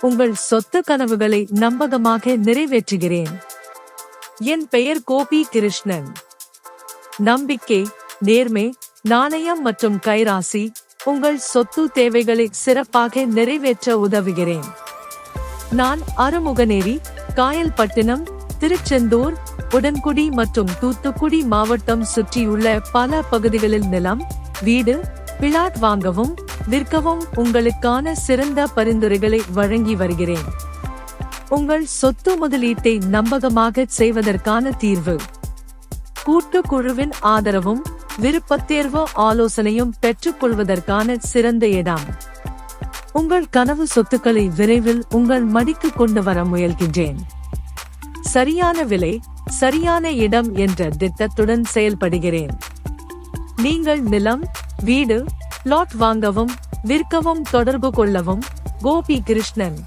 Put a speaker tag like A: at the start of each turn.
A: உங்கள் சொத்து கனவுகளை நம்பகமாக நிறைவேற்றுகிறேன். என் பெயர் கோபி கிருஷ்ணன். நம்பிக்கை நேர்மை நாணயம் மற்றும் கைராசி உங்கள் சொத்து தேவைகளை சிறப்பாக நிறைவேற்ற உதவுகிறேன். நான் அருமுகநேரி காயல்பட்டினம் திருச்செந்தூர் உடன்குடி மற்றும் தூத்துக்குடி மாவட்டம் சுற்றியுள்ள பல பகுதிகளில் நிலம் வீடு பிளாட் வாங்கவும் விற்கவும் உங்களுக்கான சிறந்த பரிந்துரைகளை வழங்கி வருகிறேன். உங்கள் சொத்து முதலீட்டை நம்பகமாக செய்வதற்கான தீர்வு. கூட்டு குழுவின் ஆதரவும் விருப்பத்தேர்வு ஆலோசனையும் பெற்றுக்கொள்வதற்கான சிறந்த இடம். உங்கள் கனவு சொத்துக்களை விரைவில் உங்கள் மடிக்கு கொண்டு வர முயல்கின்றேன். சரியான விலை சரியான இடம் என்ற திட்டத்துடன் செயல்படுகிறேன். நீங்கள் நிலம் வீடு லாட் வாங்கவும் விற்கவும் தொடர்பு கொள்ளவும் கோபி கிருஷ்ணன்